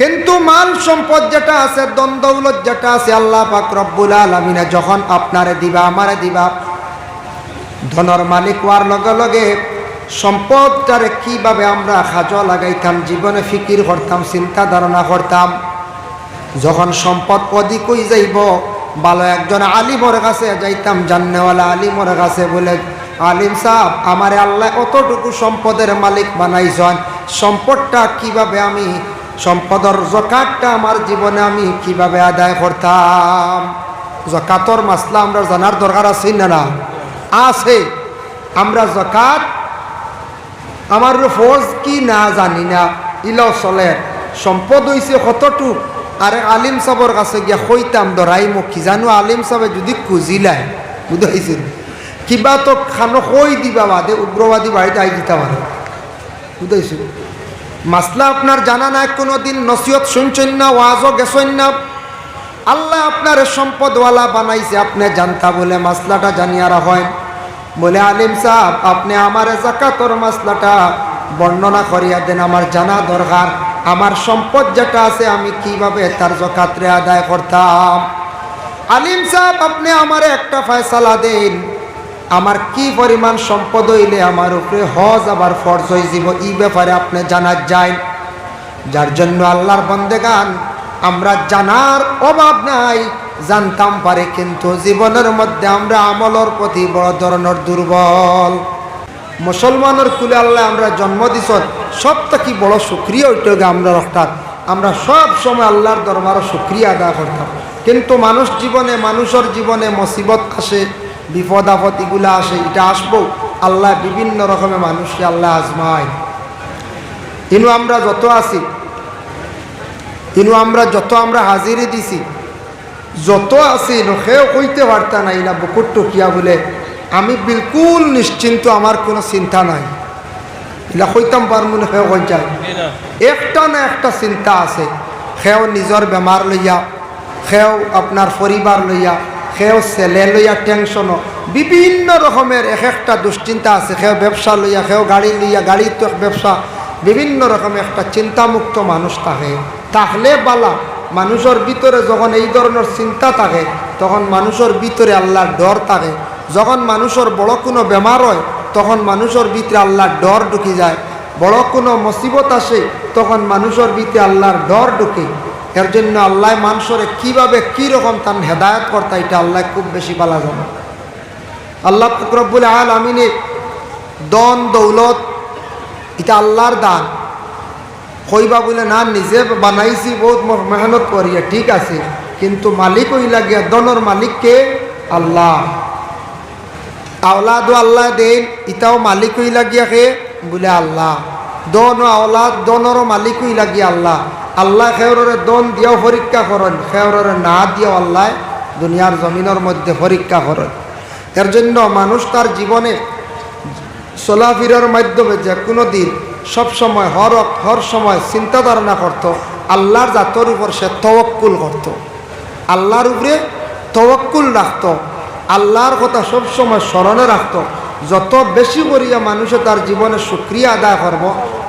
কিন্তু মাল সম্পদ যেটা আছে দ্বন্দ্বৌলত যেটা আছে, আল্লাহ পাক রব্বুল আলমিনে যখন আপনারে দিবা, আমারে দিবা, ধনর মালিক হওয়ার লগে লগে সম্পদটারে কীভাবে আমরা খাজ লাগাইতাম, জীবনে ফিকির করতাম, চিন্তা ধারণা করতাম, যখন সম্পদ অধিক হয়ে যাইব, ভালো একজন আলিমর কাছে যাইতাম, জান্নেওয়ালা আলিমর কাছে বলে, আলিম সাহ আমার আল্লাহ অতটুকু সম্পদের মালিক বানাইছেন, সম্পদটা কীভাবে আমি সম্পদের জকাতটা আমার জীবনে আমি কীভাবে আদায় করতাম? জকাতর মাসলা আমরা জানার দরকার আছে, না না? আছে। আমরা জকাত আমার ফৌজ কি না জানি না, ইলাও চলে। সম্পদ হইছে কতটুক আরে আলিম সাবর কাছে গিয়া কইতাম দরাই মোক, কি জানো আলিম সাবে যদি খুঁজিলাই বুঝাইছিল কিবা তো খানো কই দিবা বাদে উগ্রবাদী বাড়িতে আই দিতে পারে বুঝাইছিল মাসলা আপনার জানা নাই কোনো দিন নসিহত শুনছেন না, ওয়াজও গেছেন না। আল্লাহ আপনার সম্পদওয়ালা বানাইছে, আপনি জানতা বলে মাসলাটা জানিয়ারা হয়। বলে আলিম সাহ আপনি আমার জাকাতর মাসলাটা বর্ণনা করিয়া দেন, আমার জানা দরকার, আমার সম্পদ যেটা আছে আমি কীভাবে তার জকাতরে আদায় করতাম? আলিম সাহ আপনি আমার একটা ফয়সালা দেন। আমার কি পরিমাণ সম্পদ হইলে আমার উপরে হজ আবার ফরজ হয়ে যাব এই ব্যাপারে আপনি জানার যায় যার জন্য আল্লাহর বন্দেগান, আমরা জানার অভাব নাই, জানতাম পারে, কিন্তু জীবনের মধ্যে আমরা আমলের প্রতি বড় ধরনের দুর্বল। মুসলমানের কুলে আল্লাহ আমরা জন্ম দিছ সব থেকে বড় সুক্রিয়া ওইটা আমরা রক্তার আমরা সব সময় আল্লাহর দরবারও সুক্রিয়া আদায় করতাম। কিন্তু মানুষ জীবনে, মানুষের জীবনে মুসিবত আসে বিপদ আপদ এগুলো আসে এটা আসব। আল্লাহ বিভিন্ন রকমের মানুষকে আল্লাহ আজমায়। কিন্তু আমরা যত আছি কিন্তু আমরা যত আমরা হাজিরি দিছি যত আছি সেও কইতে পারতা নাই না বুকুর টকিয়া বলে আমি বিলকুল নিশ্চিন্ত আমার কোনো চিন্তা নাই। এলা কইতাম পারমু না সেও কই যায় একটা না একটা চিন্তা আছে সেও নিজর বেমার লইয়া সেও আপনার পরিবার লইয়া সেও ছেলে লইয়া টেনশনও বিভিন্ন রকমের এক একটা দুশ্চিন্তা আছে। সেও ব্যবসা লইয়া, সেও গাড়ি লইয়া গাড়ি তো ব্যবসা। বিভিন্ন রকমের একটা চিন্তামুক্ত মানুষ থাকে। তাহলে বালা, মানুষের ভিতরে যখন এই ধরনের চিন্তা থাকে, তখন মানুষের ভিতরে আল্লাহর ডর থাকে। যখন মানুষের বড় কোনো বেমার হয়, তখন মানুষের ভিতরে আল্লাহর ডর ঢুকি যায়। বড় কোনো মুসিবত আসে, তখন মানুষের ভিতরে আল্লাহর ডর ঢুকে। এর জন্য আল্লাহ মানুষের কীভাবে কী রকম তার হেদায়ত করতা, এটা আল্লাহ খুব বেশি পালা জানে। আল্লাহ ফকরবুল আল আমিনে দন, দৌলত, এটা আল্লাহর দান। কইবা বলে, না, নিজে বানাইছি, বহুত মেহনত করিয়া ঠিক আছে, কিন্তু মালিক ওই লাগিয়া দনর মালিককে আল্লাহ। আওলাদও আল্লাহ দেন ইটাও মালিক ওই লাগিয়া কে? বলে, আল্লাহ। দন আওলাদ দনরও মালিক ওই লাগিয়া আল্লাহ। আল্লাহ খেওরে দন দিয়াও পরীক্ষা করেন খেওরে না দিয়াও আল্লাহ দুনিয়ার জমিনের মধ্যে পরীক্ষা করেন। এর জন্য মানুষ তার জীবনে চলাফিরার মাধ্যমে যে কোনো দিন সবসময় হর হর সময় চিন্তা ধারণা করত, আল্লাহর জাতর উপর সে তওয়াক্কুল করত। আল্লাহর উপরে তওয়াক্কুল রাখত, আল্লাহর কথা সবসময় স্মরণে রাখত। যত বেশি করিয়া মানুষে তার জীবনে সুক্রিয়া আদায় করব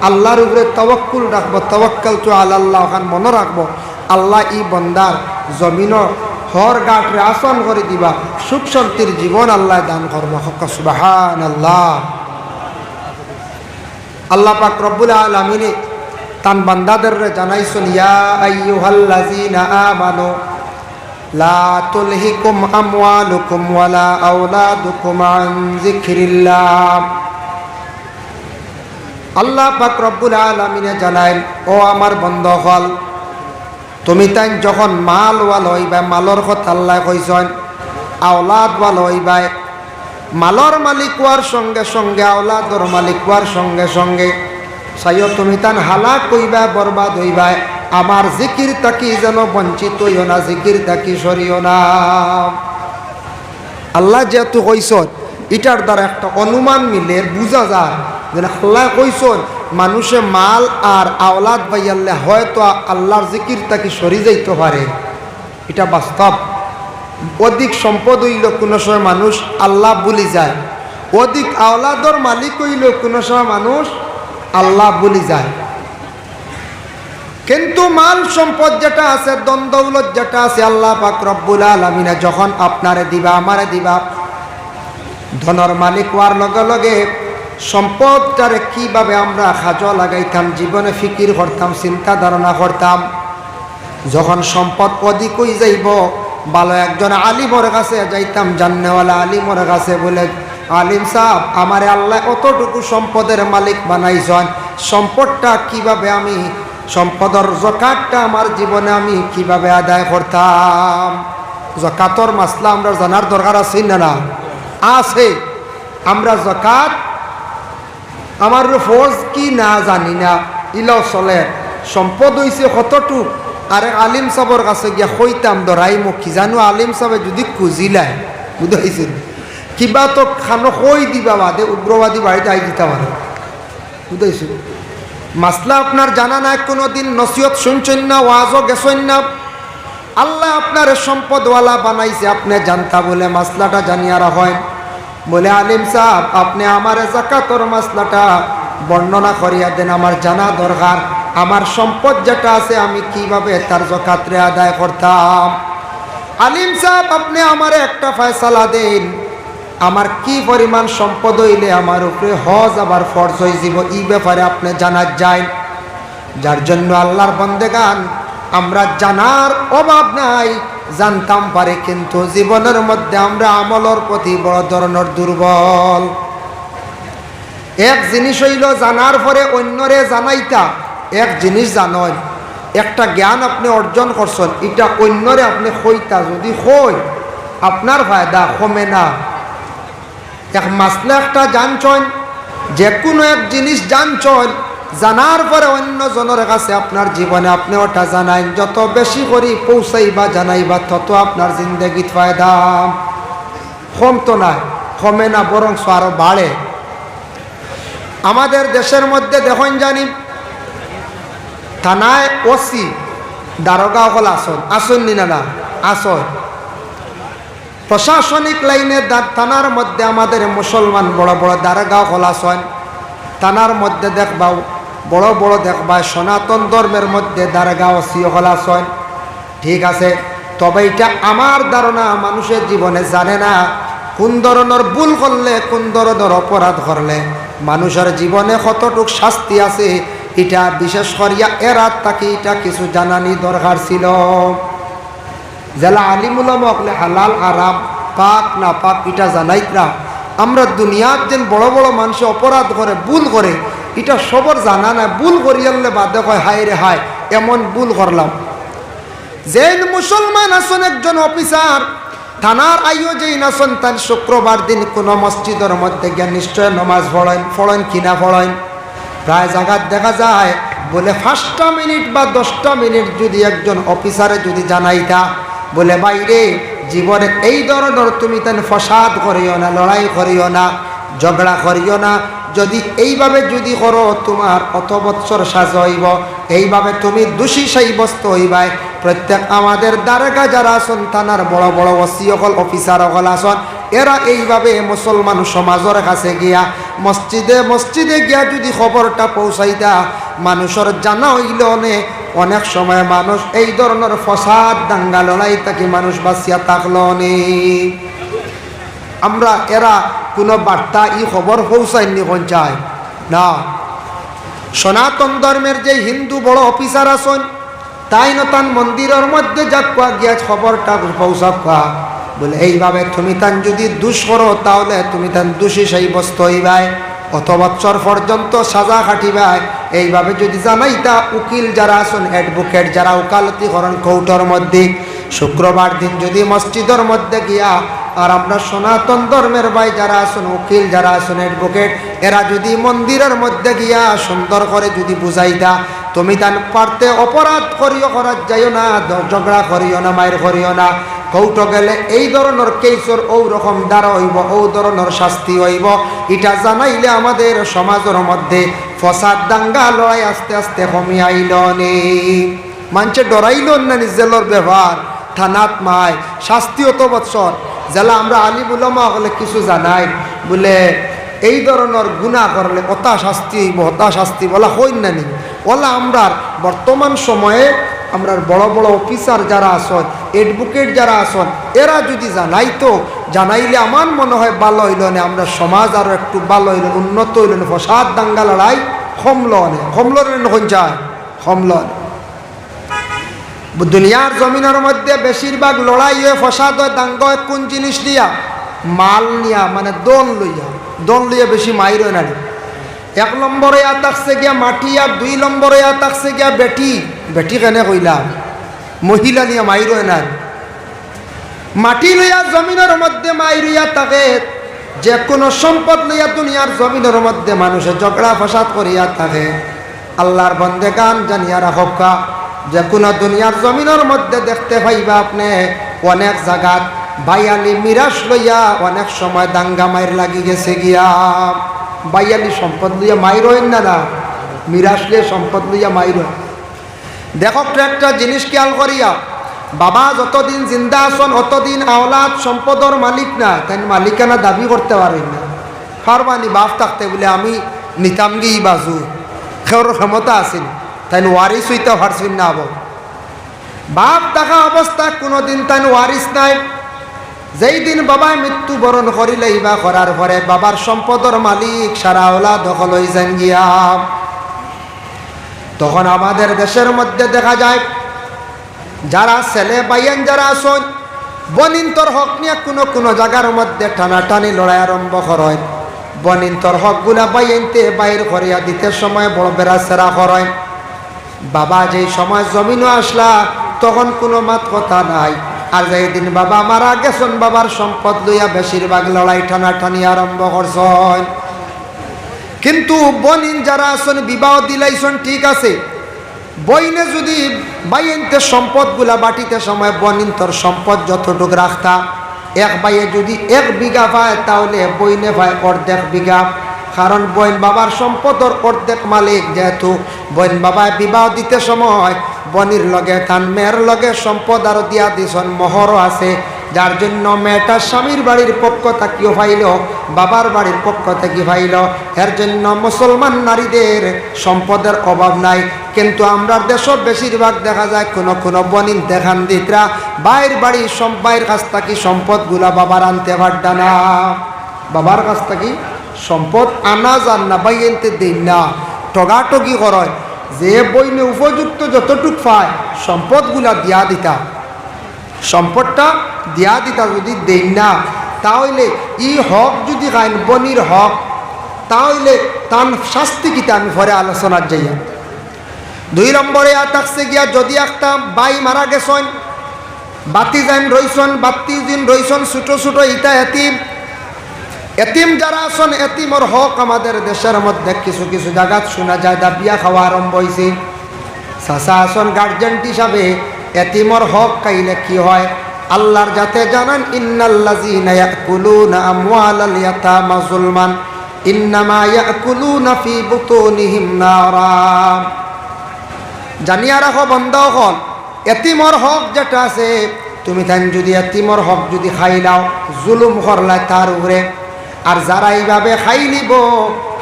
আল্লাহর উপরে তওয়াক্কুল রাখব তওয়াক্কাল তো আল্লাহ ওখান মনে রাখব। আল্লাহ ই বন্দার জমিন হর গাঠরে আসন করে দিবা, সুখ শান্তির জীবন আল্লাহ দান করব হক সুবাহান আল্লাহ আল্লাহ পাক রব্বুল আলমিনে তান বান্দাদের জানাইছেন, ইয়া আইয়ুহাল্লাযীনা আমানু, লা তুলহিকুম আমওয়ালুকুম ওয়ালা আওলাদুকুম আন যিকরিল্লাহ। আল্লাহ পাক রব্বুল আলমিনে জানাইন ও আমার বন্ধ হল তুমি তাই যখন মাল ওয়াল হইবা, মালর কথা আল্লাহ কইছেন আওলাদ ওয়াল হইবাই মালর মালিক হওয়ার সঙ্গে সঙ্গে, আওলাদর মালিক হওয়ার সঙ্গে সঙ্গে, সাইও তুমি তান হালাক কইবা বরবাদ হইবা, আমার জিকির তাকি যেন বঞ্চিত হইও না, জিকির তাকি সরিও না। আল্লাহ যেহেতু কইসন এটার দ্বারা একটা অনুমান মিলে বুঝা যায়। যে আল্লাহ কইসন, মানুষে মাল আর আওলাদ পাইয়াল্লে হয়তো আল্লাহর জিকির তাকি সরি যাইতে পারে। এটা বাস্তব। অধিক সম্পদ হইল কোনো সময় মানুষ আল্লাহ বলি যায়। অধিক আওলাদর মালিক হইল কোনো সময় মানুষ আল্লাহ বলি যায়। কিন্তু মাল সম্পদ যেটা আছে দ্বন্দ্বৌলত যেটা আছে, আল্লাহ পাক রব্বুল আলমিনে যখন আপনারে দিবা, আমারে দিবা, ধনর মালিক হওয়ার লগে লগে সম্পদটারে কীভাবে আমরা খাজ লাগাইতাম, জীবনে ফিকির করতাম, চিন্তা ধারণা করতাম, যখন সম্পদ অধিক হয়ে যাইব, ভালো একজন আলিমর কাছে যাইতাম, জান্নেওয়ালা আলিমর কাছে বলে, আলিম সাহ আমার আল্লাহ অতটুকু সম্পদের মালিক বানাইছেন, সম্পদটা কীভাবে আমি, সম্পদের জকাতটা আমার জীবনে আমি কীভাবে আদায় করতাম? জকাতর মাসলা আমরা জানার দরকার আছে না না? আছে। আমরা জকাত আমার ফৌজ কি না জানি না। ইলাও চলে, সম্পদ হইছে কতটুক আরে আলিম সাবর কাছে গিয়া কইতাম দরাই মোক, কি জানো আলিম সাবে যদি খুঁজিলাই বুঝাইছিল কিবা তো খানো কই দিবা বাদে উগ্রবাদী বাড়িতে আই দিতে পারে বুঝাইছিল মাসলা আপনার জানা নাই কোনো দিন নসিহত শুনছেন না ওয়াজও গেছেন না। আল্লাহ আপনার সম্পদওয়ালা বানাইছে, আপনি জানতা বলে মাসলাটা জানিয়ারা হয়। বলে, আলিম সাহ আপনি আমার জাকাতর মাসলাটা বর্ণনা করিয়া দেন, আমার জানা দরকার। আমার সম্পদ যেটা আছে, আমি কীভাবে তার জকাতরে আদায় করতাম? আলিম সাহেব, আপনি আমার একটা ফয়সালা দেন। আমার কি পরিমাণ সম্পদ হইলে আমার উপরে হজ আবার ফরজ হয়ে যাব এই ব্যাপারে আপনি জানার যায় যার জন্য আল্লাহর বন্দেগান, আমরা জানার অভাব নাই। জানতাম পারে, কিন্তু জীবনের মধ্যে আমরা আমলের প্রতি বড় ধরনের দুর্বল। এক জিনিস হইল জানার পরে অন্যরে জানাইতা, এক জিনিস জানয়। একটা জ্ঞান আপনি অর্জন করছেন, এটা অন্যরে আপনি হইতা, যদি হই, আপনার ফায়দা কমে না। এক মাসলে একটা জানছেন যে কোনো এক জিনিস জানছেন জানার পরে অন্য জনের কাছে আপনার জীবনে আপনি ওটা জানাইন। যত বেশি করি পৌঁছাইবা, জানাইবা, তত আপনার জিন্দগিত ফায়দা কম তো নাই, কমে না বরং আরও বাড়ে। আমাদের দেশের মধ্যে দেখুন জানি, থানায় ওসি, দারোগা হল আসন আসন নি না আসন প্রশাসনিক লাইনে থানার মধ্যে আমাদের মুসলমান বড় বড় দারোগা হল আসন থানার মধ্যে দেখবাও বড় বড় দেখবা সনাতন ধর্মের মধ্যে দারোগা ওসি হল আসন ঠিক আছে? তবে এটা আমার ধারণা, মানুষের জীবনে জানে না কোন ধরনের ভুল করলে, কোন ধরনের অপরাধ করলে। মানুষের জীবনে কতটুক শাস্তি আছে, এটা বিশেষ করিয়া এরাত তাকে এটা কিছু জানানি দরকার ছিল। জেলা আলিমুলামকলে হালাল আরাম পাক না পাক এটা জানাইত না। আমরা দুনিয়ার যেন বড় বড় মানুষ অপরাধ করে, ভুল করে এটা সবর জানা না ভুল করিয়ালে বাদে কয়, হায় রে হায়, এমন ভুল করলাম। যেন মুসলমান আসন একজন অফিসার, থানার আইও যেই নাসন তার শুক্রবার দিন কোনো মসজিদের মধ্যে গিয়ে নিশ্চয় নমাজ পড়েন পড়েন কিনা পড়েন, প্রায় জায়গার দেখা যায়, বলে পাঁচটা মিনিট বা দশটা মিনিট যদি একজন অফিসারে যদি জানাইতা, বলে বাইরে জীবনে এই ধরনের তুমি তেন ফসাদ করিও না, লড়াই করিও না ঝগড়া করিও না। যদি এইভাবে যদি করো, তোমার অত বৎসর সাজ হইব। এইভাবে তুমি দোষী সাব্যস্ত হইবাই। প্রত্যেক আমাদের দ্বারকা যারা আসন থানার বড় বড় ওসি অকল অফিসার অকল আসন এরা এইভাবে মুসলমান সমাজের কাছে গিয়া, মসজিদে মসজিদে গিয়া যদি খবরটা পৌঁছাইতা, মানুষের জানা হইল অনেক সময় মানুষ এই ধরনের ফসাদ, দাঙ্গা লড়াই তাকে মানুষ বাঁচিয়া থাকল আমরা এরা কোনো বার্তা ই খবর পৌঁছায়নি পঞ্চায় না। সনাতন ধর্মের যে হিন্দু বড় অফিসার আসন তাই নতান মন্দিরের মধ্যে যাক কোয়া গিয়া খবরটা পৌঁছা কোয়া। বলে, এইভাবে তুমি তান যদি দুষ করো, তাহলে তুমি তান দোষী সাব্যস্ত হইবাই। অত বছর পর্যন্ত সাজা খাটিবাই। এইভাবে যদি জানাই তা উকিল যারা আছেন অ্যাডভোকেট যারা উকালতি করেন কৌটোর মধ্যে, শুক্রবার দিন যদি মসজিদের মধ্যে গিয়া আর আমরা সনাতন ধর্মের ভাই যারা আছেন, উকিল যারা আছেন অ্যাডভোকেট এরা যদি মন্দিরের মধ্যে গিয়া সুন্দর করে যদি বুঝাই দা তুমি তান পারতে অপরাধ করিও করার যাইও না, ঝগড়া করিও না মায়ের করিও না। কৌটো গেলে এই ধরনের কেসর ও রকম দ্বারা হইব ও ধরনের শাস্তি হইব। এটা জানাইলে আমাদের সমাজের মধ্যে ফসাদ দাঙ্গা লড়াই আস্তে আস্তে কমি আইল নে। মানুষে ডরাইল না নিজের ব্যবহার। থানাত মায় শাস্তি অত বৎসর। জেলা আমরা আলিম উলামা হলে কিছু জানাই। বলে, এই ধরনের গুণা করলে অতা শাস্তি হতা শাস্তি বলা হই না নি। ওলা আমরার বর্তমান সময়ে আমরার বড় বড় অফিসার যারা আসন এডভোকেট যারা আসন এরা যদি জানাইতো, জানাইলে আমার মনে হয় ভালো হইল না, আমরা সমাজ আরও একটু ভালো হইল, উন্নত হইল না। ফসাদ দাঙ্গা লড়াই কমল নে কমল নখন যায় কমল দুনিয়ার জমিনের মধ্যে বেশিরভাগ লড়াই হয়ে ফসাদ হয়, দাঙ্গ হয়, কোন জিনিস নিয়া? মাল নিয়া মানে দন লইয়া। দন লইয়া বেশি মাইর হয় না। এক নম্বরে ইয়া থাকছে গিয়া মাটি, আর দুই নম্বরে ইয়া থাকছে গিয়া বেটি। বেটি কেনে কইলাম মহিলা নিয়া মাইর হয় না মাটি লইয়া, জমিনের মধ্যে মাইরিয়া থাকে যে কোনো সম্পদ লইয়া দুনিয়ার জমিনের মধ্যে মানুষে ঝগড়া, ফসাদ করিয়া থাকে। আল্লাহর বন্দে গান জানিয়া রাখা যে কোনো দুনিয়ার জমিনের মধ্যে দেখতে পাইবা আপনি অনেক জায়গাত বাইয়ালি মিরাস লইয়া অনেক সময় দাঙ্গা মাইর লাগি গেছে গিয়া। বাইয়ালি সম্পদ লইয়া মাইর হইন না না? মিরাস লিয়ে সম্পদ লইয়া মাইর দেখো, একটা জিনিস খেয়াল করিয়া, বাবা যতদিন জিন্দা আসন অতদিন আওলাদ সম্পদর মালিক না তাই মালিকানা দাবি করতে পারেন না। ফারমানি বাপ থাকতে বলে আমি নিতাম গিয়ে বাজু, খেওর ক্ষমতা আছেন তাই ওয়ারিস হইতে পারছেন না আব বাপ থাকা অবস্থা কোনোদিন তাই ওয়ারিস নাই। যেই দিন বাবায় মৃত্যুবরণ করিলে বা করার পরে বাবার সম্পদর মালিক সারা ওলা দখল হয়ে যান গিয়া। তখন আমাদের দেশের মধ্যে দেখা যায়, যারা ছেলে বাইয়ান যারা আসন বনিন্তর হক নিয়ে কোনো কোনো জায়গার মধ্যে টানাটানি লড়াই আরম্ভ করেন। বনিন্তর হকগুলা বাইয়ানতে বাইর করিয়া দিতে সময় বড় বেড়া সেরা করেন। বাবা যেই সময় জমিনও আসলা, তখন কোনো মাত কথা নাই। আর যেই দিন বাবা মারা গেছেন, বাবার সম্পদ লইয়া বেশিরভাগ লড়াই টানাটানি আরম্ভ করছেন। কিন্তু বনিন যারা আছেন, বিবাহ দিলাইছেন, ঠিক আছে। বইনে যদি বাইনতে সম্পদগুলা বাটিতে সময়, বনিন তোর সম্পদ যতটুক রাখতা, এক বাইয়ে যদি এক বিঘা পায়, তাহলে বইনে পায় অর্ধেক বিঘা। কারণ বইন বাবার সম্পদর অর্ধেক মালিক যেহেতু। বইন বাবায় বিবাহ দিতে সময় বনির লগে তান মেয়ের লগে সম্পদ আরও দিয়া দিছন মোহরও আছে। যার জন্য মেয়েটা স্বামীর বাড়ির পক্ষ থাকিও পাইল বাবার বাড়ির পক্ষ থেকে পাইল এর জন্য মুসলমান নারীদের সম্পদের অভাব নাই। কিন্তু আমরা দেশও বেশিরভাগ দেখা যায় কোনো কোনো বনিন দেখান দিতরা, বাইর বাড়ি বাইর কাছ থেকে সম্পদগুলা বাবার আনতে পারডা না। বাবার কাছ থেকে সম্পদ আনা যান না বাই এনতে দিন না। টগাটগি করয় যে বইনে উপযুক্ত যতটুক পায়, সম্পদগুলা দিয়া দিতা। সম্পদটা দিয়া দিতা যদি দেই না, তাহলে ই হক যদি খাইন বনির হক, তাহলে তান শাস্তি কিতা আমি পরে আলোচনার যাইয়া। দুই নম্বরে আর থাকছে গিয়া, যদি একটা বাই মারা গেছন, বাতি যাইন রইছন বাতি দিন রইছন ছোটো ছোটো ইটা এতিম এতিম যারা আছেন, এতিমর হক আমাদের দেশের মধ্যে কিছু কিছু জায়গাত শোনা যায় দা বিয়া খাওয়া আরম্ভ হয়েছে চাচা আসন গার্জেন হিসাবে, এতিমর হক কাইলে কি হয়? আল্লাহর যাতে জানান, ইন্নাল্লাযীনা ইয়াকুলুনা আমওয়ালাল ইয়াতামা যুলমান, ইন্নামা ইয়াকুলুনা ফি বুতুনিহিম নারা। জানিয়া রাখো বন্ধ হল এতিমর হক যেটা আছে, তুমি তাই যদি এতিমর হক যদি খাই লাও জুলুম করলাই তার উপরে আর যারা এইভাবে খাই নিব,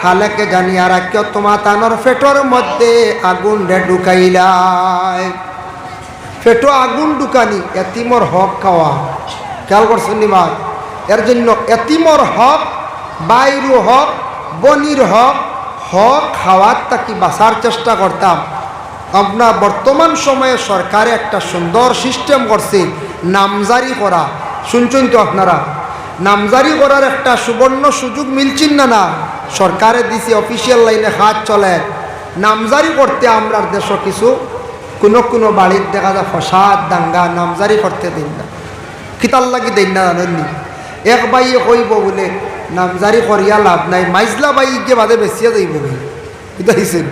হালেকে জানিয়া রাখিও তোমার তানোর ফেটোর মধ্যে আগুন রে ফেটো আগুন ঢুকানি, এতিমর হক খাওয়া। খেয়াল করছেন নিমার এর জন্য এতিমর হক, বাইরু হক, বনির হক হক খাওয়ার তাকি বাঁচার চেষ্টা করতাম। আপনার বর্তমান সময়ে সরকারে একটা সুন্দর সিস্টেম করছে, নামজারি করা। শুনছেন তো আপনারা? নামজারি করার একটা সুবর্ণ সুযোগ মিলছেন না না? সরকারে দিছে অফিসিয়াল লাইনে হাত চলে। নামজারি করতে আমরা দেশ কিছু, কোনো কোনো বাড়ির দেখা যায় ফসাদ, দাঙ্গা, নামজারি করতে দিন না। কিতাল লাগি দিন না জানেননি এক বাইয়ে কইব বলে, নামজারি করিয়া লাভ নাই। মাইজলা বাই গিয়ে বাদে বেচিয়া যাইব হিসেবে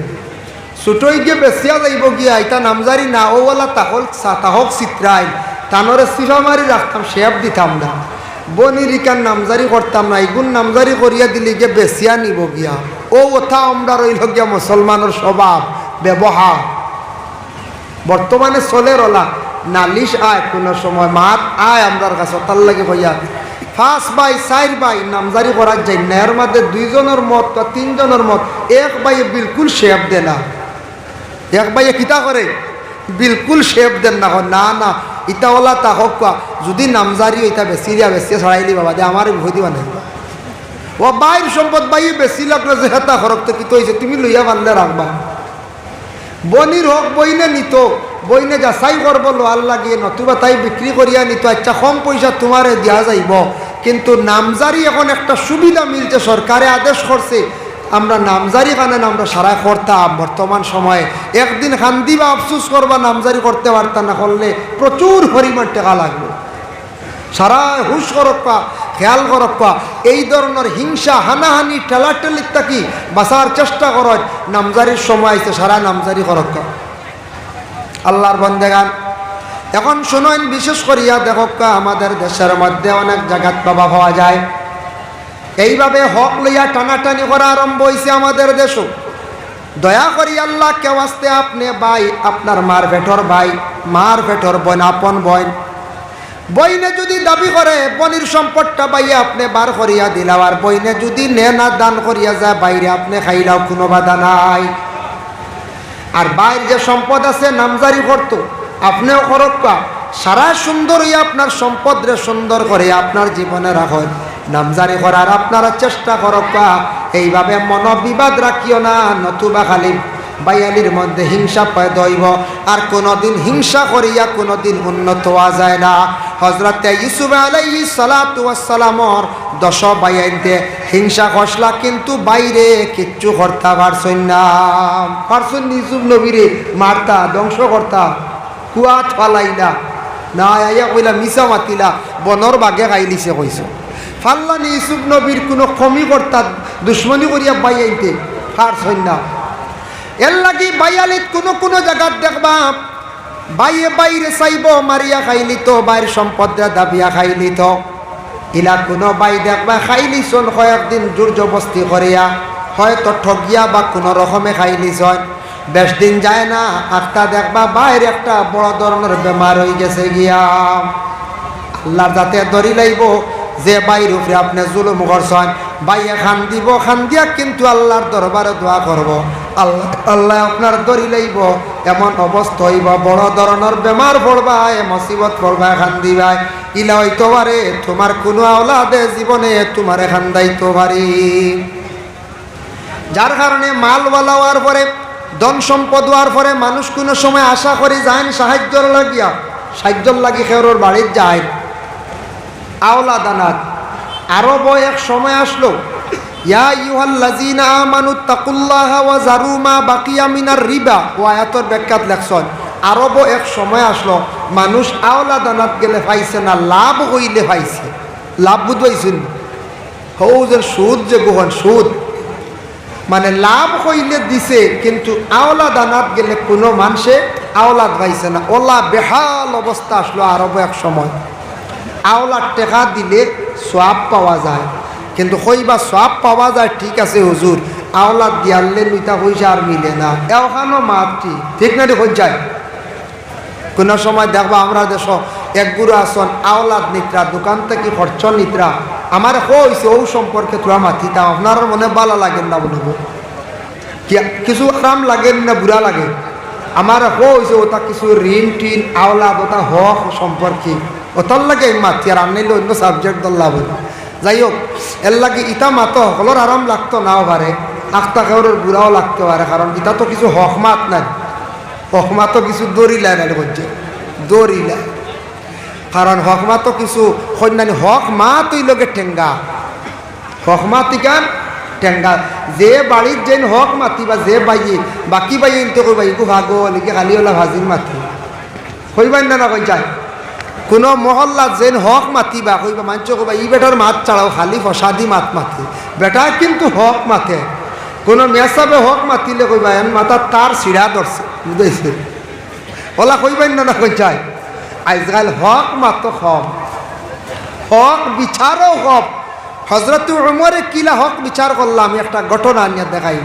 ছোটই গিয়ে বেচিয়া যাইব গিয়া এটা নামজারি না ওওয়ালা তাহল তাহক চিত্রাই তানরে সিফা মারি রাখতাম শেপ দিতাম না। বনি রিকার নামজারি করতাম না এগুন নামজারি করিয়া দিলে গিয়ে বেচিয়া নিব গিয়া। ও ওথা আমরা রইল গিয়া মুসলমানের স্বভাব ব্যবহার। বর্তমানে চলে রলা নালিশ আয় কোনো সময় মাত আয় আমরার কাছে তার লাগে ভাইয়া ফার্স্ট বাই চার বাই নামজারি করার যাই না এর মধ্যে দুইজনের মত বা তিনজনের মত এক বাইয়ে বিলকুল শেপ দে না এক বাইয়ে কিতা করে? বিলকুল শেপ দেন না কয়, না না ইটাওয়ালা তা হোক কোয়া, যদি নামজারি ইটা বেশি দিয়া বেশি ছড়াইলি বাবা দে আমার ভয় দিবা নাই। ও বাইর সম্পদ বাইয়ে বেশি লাগল যে হেতা খরক তো কি হয়েছে তুমি লইয়া পারলে রাখবা বনির হোক বইনে নিত বইনে যাচাই করব লোয়ার লাগিয়ে নতুবা তাই বিক্রি করিয়া নিত আচ্ছা কম পয়সা তোমারে দেওয়া যাইব। কিন্তু নামজারি এখন একটা সুবিধা মিলছে সরকারে আদেশ করছে আমরা নামজারি কানেন আমরা সারা করতাম। বর্তমান সময়ে একদিন খান্দি বা আফসুস করবা, নামজারি করতে পারতাম না, করলে প্রচুর পরিমাণ টাকা লাগবে। সারা হুশ করপ্পা, খেয়াল করপ্পা, এই ধরনের হিংসা, হানাহানি, ঠেলাঠেলির থাকি বাঁচার চেষ্টা করত। নামজারির সময় আইছে সারা নামজারি করক্কা আল্লাহর বন্দেগান, এখন শুনেন, বিশেষ করিয়া দেখক্কা আমাদের দেশের মধ্যে অনেক জায়গাত বাবা পাওয়া যায়। এইভাবে হক লইয়া টানাটানি করা আরম্ভ হয়েছে আমাদের দেশও দয়া করি আল্লাহ, কেউ আসতে আপনি ভাই, আপনার মার ভেটর ভাই, মার ভেটর বোন, আপন বোন। বইনে যদি দাবি করে, বনির সম্পদটা বাইয়ে আপনি বার করিয়া দিলাও, আর বইনে যদি নে না দান করিয়া যায়, বাইরে আপনি খাইলাও কোনো বাধা নাই। আর বাইর যে সম্পদ আছে, নামজারি করতো, আপনিও করক্কা সারা সুন্দর হইয়া আপনার সম্পদ রে সুন্দর করে আপনার জীবনে রাখেন নামজারি করার আপনারা চেষ্টা করক্কা এইভাবে মনোবিবাদ রাখিও না, নতুবা খালি বাইয়ালির মধ্যে হিংসা পয়দ হইব আর কোনোদিন হিংসা করিয়া কোনোদিন উন্নত হওয়া যায় না। হজরতে ইউসুফ আলাইহি সালাতু ওয়াসসালামর দশ বাইয়াইতে হিংসা খসলা কিন্তু বাইরে কিচ্ছু করতা পারছই না। পারছই ইউসুফ নবীরে? মারতা, ধ্বংস করতা। কুয়াত ফালাইলা। না আইয়া কইলা, মিছা মাতিলা। বনর বাগে খাইলিছে কইছ। ফাল্লানি ইউসুফ নবীর কোনো কমি কর্তা দুশ্মনী করিয়া বাইয়াইতে পারছই না। এর লাগি বাইয়ালিত কোনো কোনো জায়গাত দেখবা, বাইয়ে বাইরে চাইব, মারিয়া খাইলি তো, বাইর সম্পদ দাবিয়া খাইলি তো। ইলা কোনো বাই দেখবা, খাইলি চল কয়েকদিন জোর জবস্তি করিয়া, হয়তো ঠগিয়া বা কোনো রকমে খাইলি চল বেশ দিন যায় না একটা দেখবা বাইরে একটা বড় ধরনের বেমার হয়ে গেছে গিয়া। আল্লাহর যাতে ধরি লাইব যে বাইর উপরে আপনি জুলুম করছেন, বাইয়ে খান দিব, খান দিয়া কিন্তু আল্লাহর দরবারে দোয়া করব। আল্লাহ আল্লাহ আপনার দরি লাইব, এমন অবস্থা হইব, বড় ধরনের বেমার পড়বা এ মুসিবত পড়বা, খান দিবাই ইলা হইতে পারে, তোমার কোনো আওলাদে জীবনে তোমার খান দাইতে পারি। যার কারণে মালওয়ালা হওয়ার পরে, ধন সম্পদ হওয়ার পরে মানুষ কোনো সময় আশা করি যায় সাহায্যর লাগিয়া, সাহায্যর লাগি খেরোর বাড়ির যায় আওলা দানাত আরব এক সময় আসলো, ইয়া ইউহাল্লাযিনা আমানু তাকুল্লাহা ওয়া জারু মা বাকিয়া মিনার রিবা। ও আয়াতর ব্যাখ্যাত লেখছন আরব এক সময় আসলো, মানুষ আওলা দানাত গেলে পাইছে না, লাভ হইলে পাইছে। লাভ বুঝবাইছেন হৌ যে সুদ যে গোহন সুদ। মানে লাভ হইলে দিছে, কিন্তু আওলা দানাত গেলে কোনো মানুষে আওলাদ পাইছে না। ওলা বেহাল অবস্থা আসলো আরব এক সময়। আওলার টেকা দিলে সোয়াব পাওয়া যায়। কিন্তু কইবা সোয়াব পাওয়া যায়, ঠিক আছে হুজুর, আওলাদ দিয়ালে লুইতা পয়সা আর মিলে না। এওখানো মাতটি ঠিক না রে যায় কোনো সময় দেখবা আমরা দেশ এক গুরু আসন, আওলাদ নিত্রা, দোকান থেকে খরচ নিত্রা, আমার হইছে ও সম্পর্কে তোরা মাতিতাম আপনার মনে ভালো লাগেন না বলব কিছু আরাম লাগেন না বুড়া লাগে? আমার হইছে ওটা কিছু ঋণ টিন, আওলাদ, ওটা হক সম্পর্কে। ওটার লাগে মাতি আর আনলে অন্য সাবজেক্ট দল্লা বলি যাই হোক এর লাগে ইতা মাতো সকলের আরাম লাগতো নাও পারে আখতা খেওরের বুড়াও লাগতে পারে কারণ ইটা তো কিছু হক মাত নাই। হকমা তো কিছু দৌড়িলায় না করছে দৌড়িলায় কারণ হকমা তো কিছু সন্ন্যানী হক মা তুই লগে টেঙ্গা হকমা তিকান টেঙ্গা যে বাড়ির যেন হক মাতি বা যে বাইয়ে বাকি বাইয়ে ইনতে কইবা ইকু ভাগো লিখে খালি ওলা ভাজির মাতি। কইবাই না না কই যায়। কোনো মহল্লা যেন হক মাতিবা কইবা মাঞ্চ কবা ই বেটার মাত চাড়াও খালি ফসাদি মাত মাতি। বেটা কিন্তু হক মাতে। কোনো মেসাবে হক মাতিলে কইবা, এন মাথা তার সিড়া ধরছে, বুঝাইছে? ওলা কইবেন না না কই চাই আজকাল হক মাতো কম। হক বিচারও কম। হজরত উমরে কিলা হক বিচার করলাম, একটা ঘটনা নিয়ে দেখাই